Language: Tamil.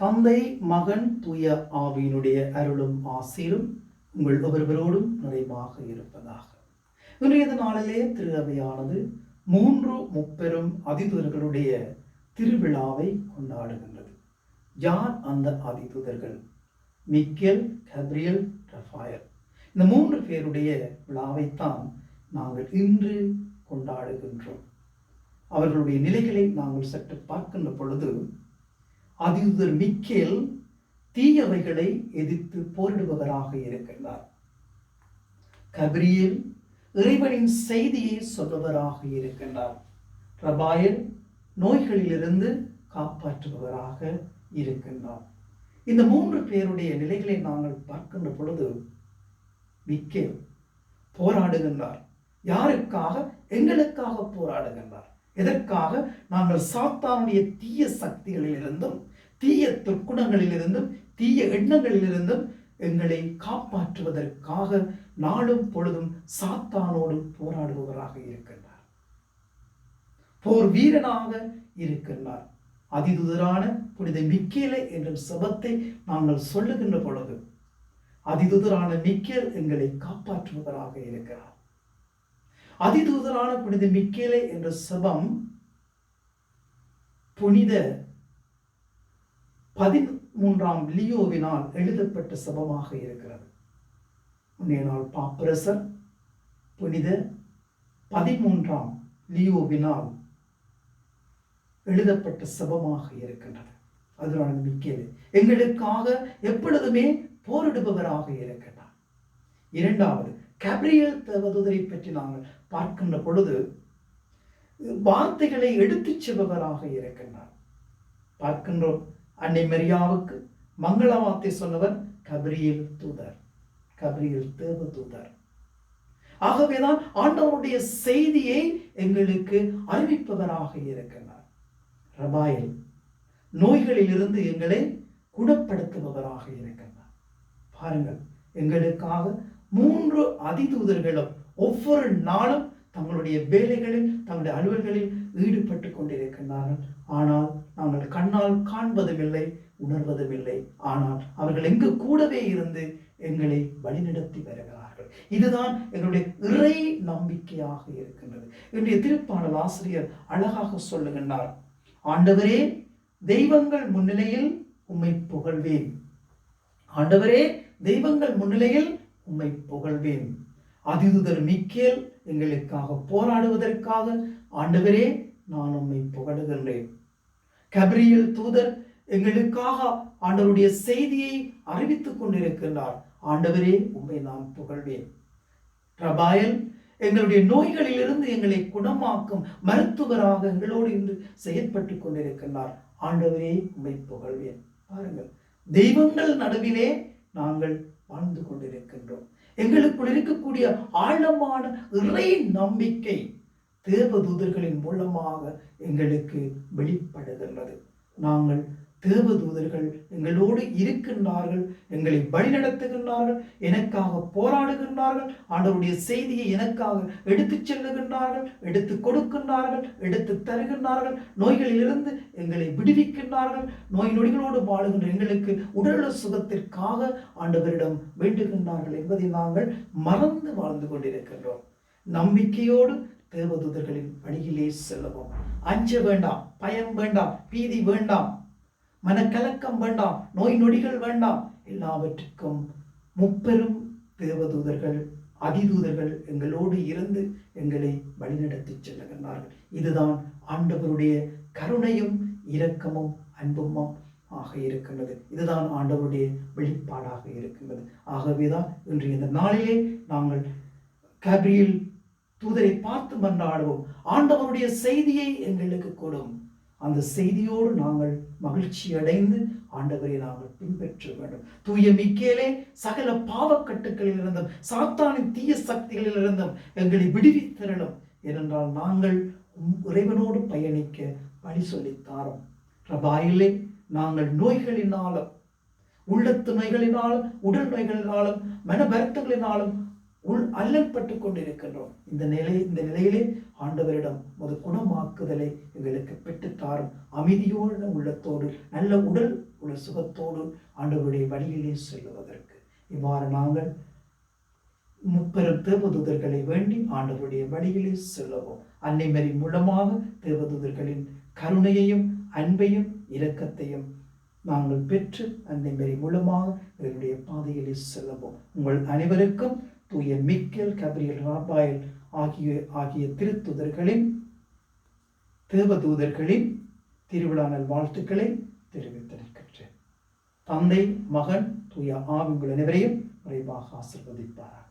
தந்தை மகன் தூய ஆவியினுடைய அருளும் ஆசீரும் உங்கள் ஒவ்வொருவரோடும் நிறைவாக இருப்பதாக. இன்றைய நாளிலே திருவையானது மூன்று முப்பெரும் அதிதுதர்களுடைய திருவிழாவை கொண்டாடுகின்றது. யார் அந்த அதிதுதர்கள்? Michael Gabriel Raphael. இந்த மூன்று பேருடைய விழாவைத்தான் நாங்கள் இன்று கொண்டாடுகின்றோம். அவர்களுடைய நிலைகளை நாங்கள் சற்று பார்க்கின்ற பொழுது அதிதூதர் மிக்கேல் தீயவைகளை எதிர்த்து போரிடுபவராக இருக்கின்றார். கபிரியல் இறைவனின் செய்தியை சொல்பவராக இருக்கின்றார். ரபாயல் நோய்களிலிருந்து காப்பாற்றுபவராக இருக்கின்றார். இந்த மூன்று பேருடைய நிலைகளை நாங்கள் பார்க்கின்ற பொழுது மிக்கேல் போராடுகின்றார். யாருக்காக? எங்களுக்காக போராடுகின்றார். எதற்காக? நாங்கள் சாத்தானுடைய தீய சக்திகளிலிருந்தும் தீய துர்க்குணங்களிலிருந்தும் தீய எண்ணங்களிலிருந்தும் எங்களை காப்பாற்றுவதற்காக நாளும் பொழுதும் சாத்தானோடு போராடுபவராக இருக்கின்றார். போர் வீரனாக இருக்கின்றார். அதிதுதரான புனித மிக்கேலை என்ற சபத்தை நாங்கள் சொல்லுகின்ற பொழுது அதிதுதரான மிக்கேல் எங்களை காப்பாற்றுவதராக இருக்கிறார். அதிதூதரான புனித மிக்கேலை என்ற சபம் புனித பதிமூன்றாம் லியோவினால் எழுதப்பட்ட சபமாக இருக்கிறது. முன்னைய நாள் பாப்பரசர் புனித பதிமூன்றாம் லியோவினால் எழுதப்பட்ட சபமாக இருக்கின்றது. அதனால் மிக்கேது. எங்களுக்காக எப்பொழுதுமே போரிடுபவராக இருக்கின்றார். இரண்டாவது கேப்ரியல் தேவதூதரை பற்றி நாங்கள் பார்க்கின்ற பொழுது வார்த்தைகளை எடுத்துச் செல்பவராக இருக்கின்றார். பார்க்கின்றோம். அன்னை மரியாவுக்கு மங்கள வார்த்தை சொன்னவர் கபரியல் தூதர். கபிரியல் தேவ தூதர். ஆகவேதான் ஆண்டவருடைய செய்தியை எங்களுக்கு அறிவிப்பவராக இருக்கிறார் ரபாயில் நோய்களிலிருந்து எங்களை குணப்படுத்துபவராக இருக்கிறார் பாருங்கள் எங்களுக்காக மூன்று அதிதூதர்களும் ஒவ்வொரு நாளும் தங்களுடைய வேலைகளில் தங்களுடைய அலுவல்களில் ஈடுபட்டு கொண்டிருக்கின்றார்கள். ஆனால் நாங்கள் கண்ணால் காண்பதும் இல்லை உணர்வதும் இல்லை ஆனால் அவர்கள் எங்கு கூடவே இருந்து எங்களை வழிநடத்தி வருகிறார்கள். இதுதான் எங்களுடைய இறை நம்பிக்கையாக இருக்கின்றது. என்னுடைய திருப்பாடல் ஆசிரியர் அழகாக சொல்லுகின்றார் ஆண்டவரே தெய்வங்கள் முன்னிலையில் உம்மை புகழ்வேன். ஆண்டவரே தெய்வங்கள் முன்னிலையில் உம்மை புகழ்வேன். அதிதுதர் மிக்கேல் எங்களுக்காக போராடுவதற்காக ஆண்டவரே நான் உம்மை புகழுகின்றேன் கபிரியல் தூதர் எங்களுக்காக ஆண்டவருடைய செய்தியை அறிவித்துக் கொண்டிருக்கின்றார். ஆண்டவரே உம்மை நான் புகழ்வேன். ரபாயல் எங்களுடைய நோய்களிலிருந்து எங்களை குணமாக்கும் மருத்துவராக எங்களோடு இன்று செயற்பட்டு கொண்டிருக்கின்றார். ஆண்டவரே உம்மை புகழ்வேன். பாருங்கள் தெய்வங்கள் நடுவிலே நாங்கள் வாழ்ந்து கொண்டிருக்கின்றோம். எங்களுக்குள் இருக்கக்கூடிய ஆழமான இறை நம்பிக்கை தேவதூதர்களின் மூலமாக எங்களுக்கு வெளிப்படுகின்றது. நாங்கள் தேவதூதர்கள் எங்களோடு இருக்கின்றார்கள் எங்களை வழிநடத்துகின்றார்கள் எனக்காக போராடுகின்றார்கள் ஆண்டவருடைய செய்தியை எனக்காக எடுத்துச் செல்லுகின்றார்கள் எடுத்து கொடுக்கின்றார்கள் எடுத்து தருகின்றார்கள் நோய்களிலிருந்து எங்களை விடுவிக்கின்றார்கள் நோய் நொடிகளோடு வாழுகின்ற எங்களுக்கு உடல் சுகத்திற்காக ஆண்டவரிடம் வேண்டுகின்றார்கள் என்பதை நாங்கள் மறந்து வாழ்ந்து கொண்டிருக்கின்றோம். நம்பிக்கையோடு தேவதூதர்களின் வழியிலே செல்லவும். அஞ்ச வேண்டாம் பயம் வேண்டாம் பீதி வேண்டாம். மனக்கலக்கம் வேண்டாம் நோய் நொடிகள் வேண்டாம். எல்லாவற்றுக்கும் முப்பெரும் தேவதூதர்கள் அதிதூதர்கள் எங்களோடு இருந்து எங்களை வழிநடத்தி செல்லுகின்றார்கள் இதுதான் ஆண்டவருடைய கருணையும் இரக்கமும் அன்பும் ஆக இருக்கின்றது. இதுதான் ஆண்டவருடைய வெளிப்பாடாக இருக்கின்றது. ஆகவேதான் இன்று இந்த நாளிலே நாங்கள் கபிரியில் தூதரை பார்த்து மன்றாடுவோம். ஆண்டவருடைய செய்தியை எங்களுக்கு கொடும். அந்த செய்தியோடு நாங்கள் மகிழ்ச்சி அடைந்து ஆண்டவரை நாங்கள் பின்பற்ற வேண்டும். தூய மிக்கேலே சகல பாவக்கட்டுக்களில் இருந்தும் சாத்தானின் தீய சக்திகளில் இருந்தும் எங்களை விடுவித்தரலும் ஏனென்றால் நாங்கள் இறைவனோடு பயணிக்க வழி சொல்லித்தாரோம். ரபாயிலே நாங்கள் நோய்களினாலும் உள்ளத்து நோய்களினாலும் உடல் நோய்களினாலும் மன வருத்தங்களினாலும் உள் அல்லற்பட்டு கொண்டிருக்கின்றோம். இந்த நிலை இந்த நிலையிலே ஆண்டவரிடம் ஒரு குணமாக்குதலை எங்களுக்கு பெற்றுத்தாரும் அமைதியோடு உள்ளத்தோடு நல்ல உடல் உள்ள சுகத்தோடு ஆண்டவருடைய வழியிலே செல்லுவதற்கு. இவ்வாறு நாங்கள் முப்பெரும் தேவதூதர்களை வேண்டி ஆண்டவருடைய வழியிலே செல்லவும். அன்னைமரி மூலமாக தேவதூதர்களின் கருணையையும் அன்பையும் இரக்கத்தையும் நாங்கள் பெற்று அன்னைமரி மூலமாக எங்களுடைய பாதையிலே செல்லவும். உங்கள் அனைவருக்கும் தூய மிக்கேல் கபிரியல் ராபாயல் ஆகிய ஆகிய திருத்துதர்களின் தேவதூதர்களின் திருவிழாநல் வாழ்த்துக்களை தெரிவித்திருக்கின்றேன் தந்தை மகன் தூய ஆவி உங்கள் அனைவரையும் விரைவாக ஆசிர்வதிப்பார்கள்